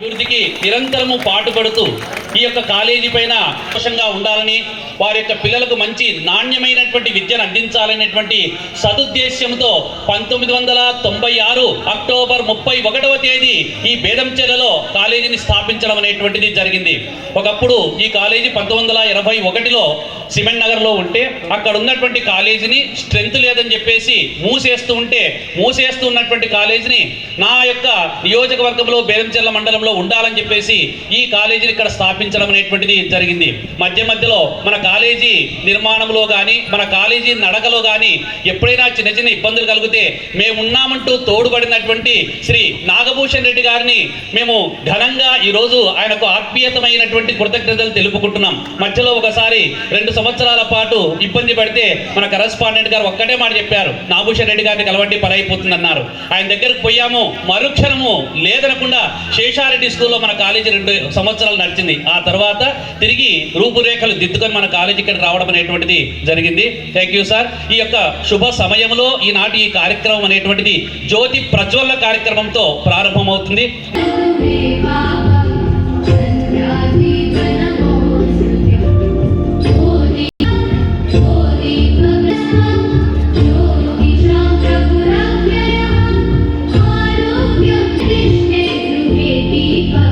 అభివృద్ధికి నిరంతరము పాటుపడుతూ ఈ యొక్క కాలేజీ పైన సంతోషంగా ఉండాలని వారి యొక్క పిల్లలకు మంచి నాణ్యమైనటువంటి విద్యను అందించాలనేటువంటి సదుద్దేశ్యంతో పంతొమ్మిది వందల తొంభై ఆరు అక్టోబర్ ముప్పై ఒకటవ తేదీ ఈ బేదంచెర్లలో కాలేజీని స్థాపించడం అనేటువంటిది జరిగింది. ఒకప్పుడు ఈ కాలేజీ పంతొమ్మిది వందల ఇరవై ఒకటిలో సిమెంట్ నగర్లో ఉంటే అక్కడ ఉన్నటువంటి కాలేజీని స్ట్రెంత్ లేదని చెప్పేసి మూసేస్తూ ఉంటే మూసేస్తూ ఉన్నటువంటి కాలేజీని నా యొక్క నియోజకవర్గంలో బేదంచెర్ల మండలంలో ఉండాలని చెప్పేసి ఈ కాలేజీని ఇక్కడ స్థాపించడం అనేటువంటిది జరిగింది. మధ్య మధ్యలో మన కాలేజీ నిర్మాణంలో కానీ మన కాలేజీ నడకలో కానీ ఎప్పుడైనా చిన్న చిన్న ఇబ్బందులు కలిగితే మేము ఉన్నామంటూ తోడుపడినటువంటి శ్రీ నాగభూషణ్ రెడ్డి గారిని మేము ఘనంగా ఈరోజు ఆయనకు ఆత్మీయతమైనటువంటి కృతజ్ఞతలు తెలుపుకుంటున్నాం. మధ్యలో ఒకసారి రెండు సంవత్సరాల పాటు ఇబ్బంది పడితే మన కరస్పాండెంట్ గారు ఒక్కటే మాట చెప్పారు. నాగభూషణ్ రెడ్డి గారిని కలవండి పని ఆయన దగ్గరకు పోయాము మరుక్షణము లేదనకుండా శేషారెడ్డి స్కూల్లో మన కాలేజీ రెండు సంవత్సరాలు నడిచింది. ఆ తర్వాత తిరిగి రూపురేఖలు దిద్దుకొని మన కాలేజీ ఇక్కడ రావడం అనేటువంటిది జరిగింది. థ్యాంక్ యూ సార్ ఈ యొక్క శుభ సమయంలో ఈనాటి ఈ కార్యక్రమం అనేటువంటిది జ్యోతి ప్రజ్వల్ల కార్యక్రమంతో ప్రారంభమవుతుంది. be.